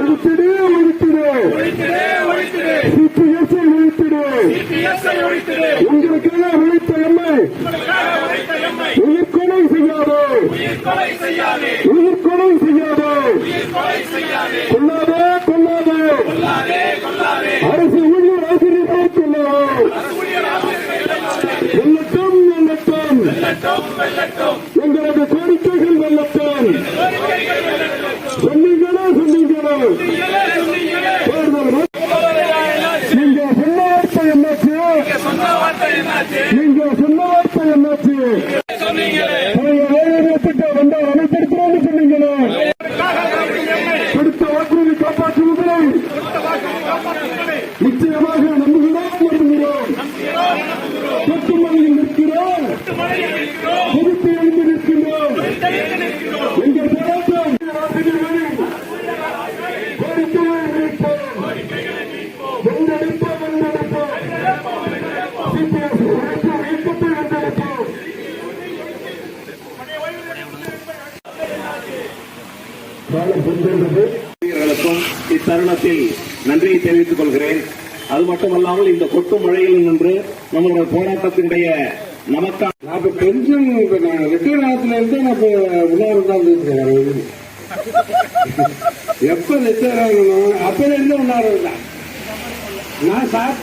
ஒழித்திடு ஒழித்திடு. சிபிஎஸ்ஐ ஒழித்திடு. உங்களுக்காக உழைத்த எம்மை. உயிர்கொலை செய்யாதே. உயிர்கொலை செய்யாதே. கொள்ளாதே கொள்ளாதே அரசு ஊழியர் ஆசிரியர்களை கொள்ளாதே வெள்ளட்டும் வெள்ளட்டும் எங்களது கோரிக்கைகள் வெள்ளட்டும் சொன்னீங்க நீங்க சொன்ன வார்த்தை என்னாச்சு நீங்க சொன்ன வார்த்தை என்னாச்சு பழைய வேலையை திட்டம் வந்தால் சொன்னீங்களே கொடுத்த வாக்குறுதி நிச்சயமாக நம்புகிறோம் நம்புகிறோம் நிற்கிறோம் எழுந்து நிற்கிறோம். காலம் சென்றது வீரர்களுக்கும் இத்தருணத்தில் நன்றியை தெரிவித்துக் கொள்கிறேன். அது மட்டுமல்லாமல் இந்த கொட்டு மழையில் நின்று நம்மளுடைய போராட்டத்தினுடைய நமக்கான நான் பென்ஷன் இப்ப நான் ரிட்டையர் ஆனதுல இருந்து நான் இப்ப உணவு தான் இருக்கேன் எப்ப ரிட்டையர் ஆகணும்? அப்பல இருந்து உணவு தான் நான் சார்